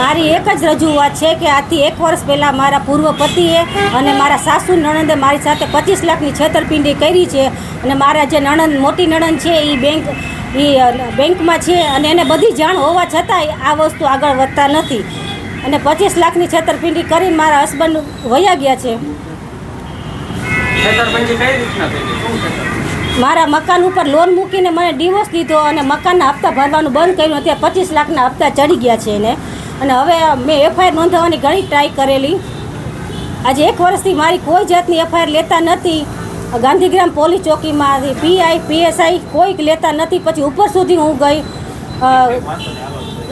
મારી એક જ રજૂઆત છે કે આથી એક વર્ષ પહેલાં મારા પૂર્વ પતિએ અને મારા સાસુ નણંદે મારી સાથે પચીસ લાખની છેતરપિંડી કરી છે અને મારા જે નણંદ મોટી નણંદ છે એ બેંક એ બેંકમાં છે અને એને બધી જાણ હોવા છતાંય આ વસ્તુ આગળ વધતા નથી. અને પચીસ લાખની છેતરપિંડી કરીને મારા હસબન્ડ વયા ગયા છે. મારા મકાન ઉપર લોન મૂકીને મને ડિવોર્સ દીધો અને મકાનના હપ્તા ભરવાનું બંધ કર્યું. અત્યારે પચીસ લાખના હપ્તા ચડી ગયા છે એને. અને હવે મેં એફઆઈઆર નોંધાવવાની ઘણી ટ્રાય કરેલી. આજે એક વર્ષથી મારી કોઈ જાતની એફઆઈઆર લેતા નથી. ગાંધીગ્રામ પોલીસ ચોકીમાં પીઆઈ પીએસઆઈ કોઈક લેતા નથી. પછી ઉપર સુધી હું ગઈ.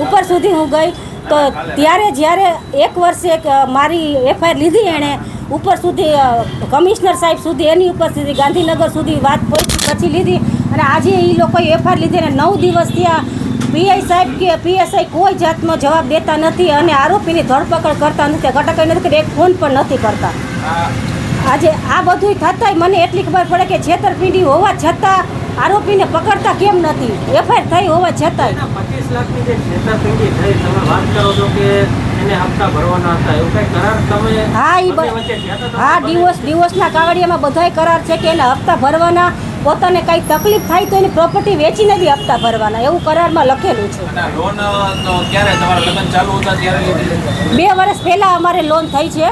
ઉપર સુધી હું ગઈ. તો ત્યારે જ્યારે એક વર્ષે મારી એફઆઈઆર લીધી એણે, ઉપર સુધી કમિશનર સાહેબ સુધી, એની ઉપર સુધી, ગાંધીનગર સુધી વાત પહોંચી, પછી લીધી. અને આજે એ લોકોએ એફઆઈઆર લીધી અને નવ દિવસ ત્યાં પીઆઈ સાહેબ કે પીએસઆઈ કોઈ જાતનો જવાબ દેતા નથી અને આરોપીની ધરપકડ કરતા નથી. ઘટક નથી એક ફોન પણ નથી કરતા. આજે આ બધું થતાંય મને એટલી ખબર પડે કે છેતરપિંડી હોવા છતાં આરોપીને પકડતા કેમ નથી? એફઆઈઆર થઈ હોવા છતાંય. પચીસ લાખની જે છેતરપિંડી થઈ તમે વાત કરો છો કે એને હપ્તા ભરવાના હતા એવું કઈ કરાર તમે હા હતા હા ડિવોર્સ ડિવોર્સના કાવડિયામાં બધાય કરાર છે કે એને હપ્તા ભરવાના પોતાને કઈ તકલીફ થાય તો એની પ્રોપર્ટી વેચીને નથી હપ્તા ભરવાના. એવું કરારમાં લખેલું છે. બે વર્ષ પહેલાં અમારે લોન થઈ છે.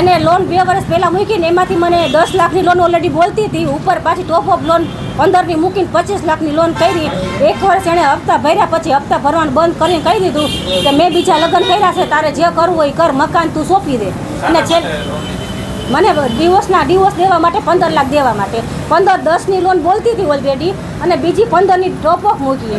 એને લોન બે વર્ષ પહેલાં મૂકીને એમાંથી મને દસ લાખની લોન ઓલરેડી બોલતી હતી. ઉપર પાછી ટોપ ઓફ લોન પંદરની મૂકીને પચીસ લાખની લોન કરી. એક વર્ષ એણે હપ્તા ભર્યા પછી હપ્તા ભરવાનું બંધ કરીને કહી દીધું કે મેં બીજા લગ્ન કર્યા છે તારે જે કરવું હોય કર મકાન તું સોંપી દે. અને છે મને દિવસના દિવસ દેવા માટે પંદર લાખ દેવા માટે. પંદર દસની લોન બોલતી હતી ઓલરેડી અને બીજી પંદરની ડ્રોપ ઓફ મૂકી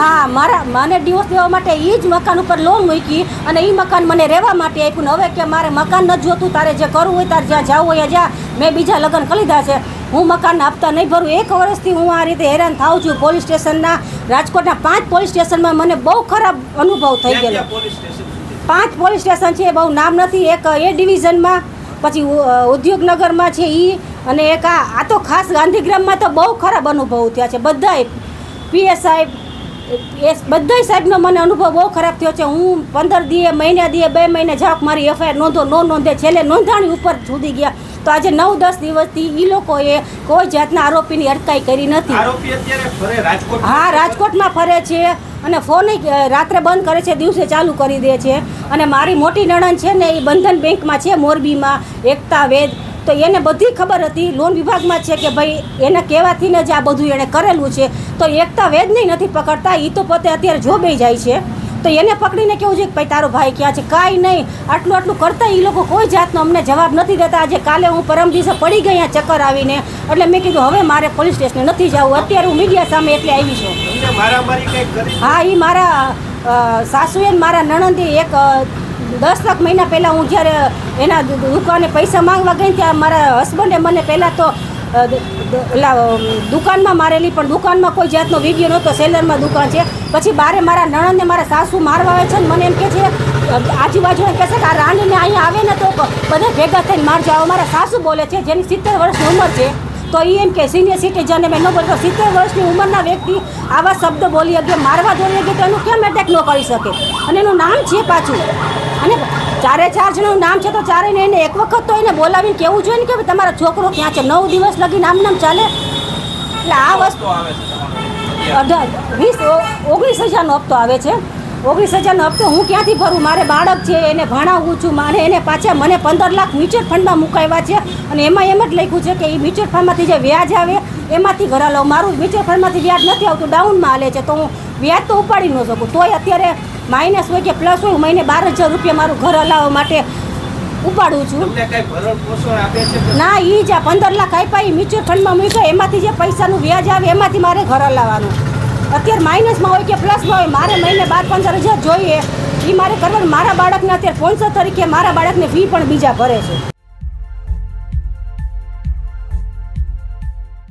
હા મારા મને દિવસ દેવા માટે એ જ મકાન ઉપર લોન મૂકી અને એ મકાન મને રહેવા માટે આપ્યું હવે કે મારે મકાન નથી જોતું તારે જે કરવું હોય તારે જ્યાં જવું હોય જ્યાં મેં બીજા લગ્ન કરી લીધા છે. હું મકાન આપતા નહીં ભરું. એક વર્ષથી હું આ રીતે હેરાન થાઉં છું પોલીસ સ્ટેશનના રાજકોટના પાંચ પોલીસ સ્ટેશનમાં મને બહુ ખરાબ અનુભવ થઈ ગયો ગયેલો. પાંચ પોલીસ સ્ટેશન છે બહુ નામ નથી એક એ ડિવિઝનમાં પછી ઉદ્યોગનગરમાં છે એ અને એક આ તો ખાસ ગાંધીગ્રામમાં તો બહુ ખરાબ અનુભવ થયા છે. બધાય પીએસ સાહેબ એ બધાય સાહેબનો મને અનુભવ બહુ ખરાબ થયો છે. હું પંદર દીએ મહિને દીએ બે મહિને જાઉં મારી એફઆઈઆર નોંધો ન નોંધે. છેલ્લે નોંધાણી ઉપર સુધી ગયા. તો આજે નવ દસ દિવસથી એ લોકોએ કોઈ જાતના આરોપીની અટકાઈ કરી નથી. હા રાજકોટમાં ફરે છે. અને ફોન રાત્રે બંધ કરે છે, દિવસે ચાલુ કરી દે છે. અને મારી મોટી નણંદ છે ને, એ બંધન બેંકમાં છે, મોરબીમાં, એકતા, વેદ. તો એને બધી ખબર હતી. લોન વિભાગમાં છે કે ભાઈ, એને કહેવાથી ને જ આ બધું એણે કરેલું છે. તો એકતા વેદને નથી પકડતા. એ તો પોતે અત્યારે જોબે જાય છે. તો એને પકડીને કેવું છે કે ભાઈ, તારો ભાઈ ક્યાં છે? કાંઈ નહીં. આટલું આટલું કરતા એ લોકો કોઈ જાતનો અમને જવાબ નથી દેતા. આજે કાલે હું પરમ દિવસે પડી ગઈ ચક્કર આવીને. એટલે મેં કીધું, હવે મારે પોલીસ સ્ટેશને નથી જવું. અત્યારે હું મીડિયા સામે એટલે આવી છું. હા એ મારા સાસુએ મારા નણંદી એક દસ લાખ મહિના પહેલાં હું જ્યારે એના દુકાને પૈસા માંગવા ગઈ ત્યાં મારા હસબન્ડે મને પહેલાં તો ઓલા દુકાનમાં મારેલી, પણ દુકાનમાં કોઈ જાતનો વીડિયો નહોતો, સેલરમાં દુકાન છે. પછી બારે મારા નણંદને મારા સાસુ મારવા આવે છે ને મને એમ કે છે આજુબાજુ આજુબાજુને કહે છે કે આ રાણીને અહીંયા આવે ને તો બધા ભેગા થઈને મારજો આવો મારા સાસુ બોલે છે, જેની સિત્તેર વર્ષની ઉંમર છે, તો એ એમ કે સિનિયર સિટીઝન મેં ન બોલતો, સિત્તેર વર્ષની ઉંમરના વ્યક્તિ આવા શબ્દ બોલી શકીએ મારવા દોરી શકીએ તો એનું કેમ એટેક ન કરી શકે? અને એનું નામ છે પાછું. અને ચારે ચાર જણનું નામ છે તો ચારે એને એક વખત તો એને બોલાવીને કહેવું જોઈએ ને કે તમારો છોકરો ક્યાં છે? નવ દિવસ લગી નામ નામ ચાલે. એટલે આ વસ્તુ અઢાર વીસ ઓગણીસ હજારનો હપ્તો આવે છે. ઓગણીસ હજારનો હપ્તો હું ક્યાંથી ભરું? મારે બાળક છે એને ભણાવું છું. મારે એને પાછા મને પંદર લાખ મ્યુચ્યુઅલ ફંડમાં મુકાવ્યા છે. અને એમાં એમ જ લખ્યું છે કે એ મ્યુચ્યુઅલ ફંડમાંથી જે વ્યાજ આવે એમાંથી ઘર લઉં મારું મ્યુચ્યુઅલ ફંડમાંથી વ્યાજ નથી આવતું ડાઉનમાં હાલે છે. તો હું વ્યાજ તો ઉપાડી ન શકું. તોય અત્યારે માઇનસ હોય કે પ્લસ હોય હું મહિને બાર હજાર રૂપિયા મારું ઘર હલાવવા માટે ઉપાડું છું. ના એ જ પંદર લાખ આપ્યા એ મ્યુચ્યુઅલ ફંડમાં મૂક્યો. એમાંથી જે પૈસાનું વ્યાજ આવે એમાંથી મારે ઘર હલાવવાનું. અત્યારે માઇનસમાં હોય કે પ્લસમાં હોય, મારે મહિને બાર પંદર હજાર જોઈએ. એ મારે કરવાનું. મારા બાળકને અત્યારે સ્પોન્સર તરીકે મારા બાળકને ફી પણ બીજા ભરે છે.